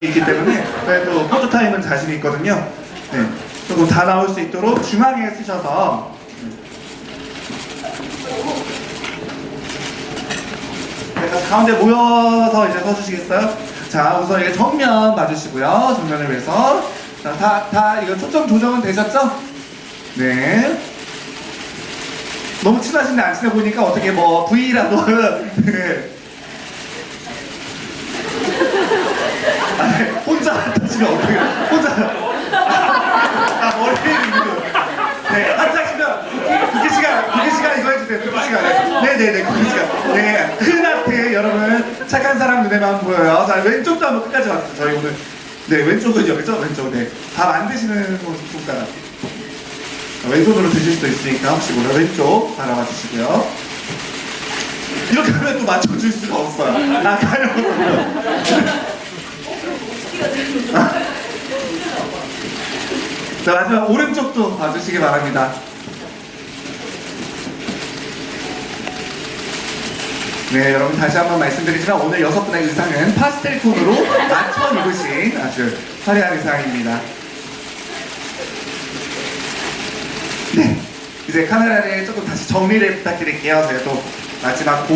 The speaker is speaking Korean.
있기 때문에 그래도 포토 타임은 자신 있거든요. 네, 조금 다 나올 수 있도록 중앙에 쓰셔서 네, 가운데 모여서 이제 서주시겠어요? 자, 우선 이게 정면 봐주시고요. 정면을 위해서. 자, 다, 다 이거 초점 조정은 되셨죠? 네. 너무 친하신데 안 친해 보니까 어떻게 뭐 V라도 네. 아니, 혼자 하시면 어떻게 혼자 아 머리에 있는 네 한짝이면 국기 시간 국기 시간 이거 해주세요. 국기 시간. 네 네네 국기 시간. 네큰 하트 여러분. 착한 사람 눈에만 보여요. 자 왼쪽도 한번 끝까지 봤어요. 저희 오늘. 네 왼쪽은 여기죠 왼쪽. 네 밥 안 드시는 손가락 자, 왼손으로 드실 수도 있으니까 혹시 몰라. 왼쪽 바라봐 주시고요. 이렇게 하면 또 맞춰줄 수가 없어요. 아 가려 자 마지막 오른쪽도 봐주시기 바랍니다. 네 여러분 다시 한번 말씀드리지만 오늘 여섯 분의 의상은 파스텔 톤으로 맞춰 입으신 아주 화려한 의상입니다. 네 이제 카메라를 조금 다시 정리를 부탁드릴게요. 제가 또 마지막 고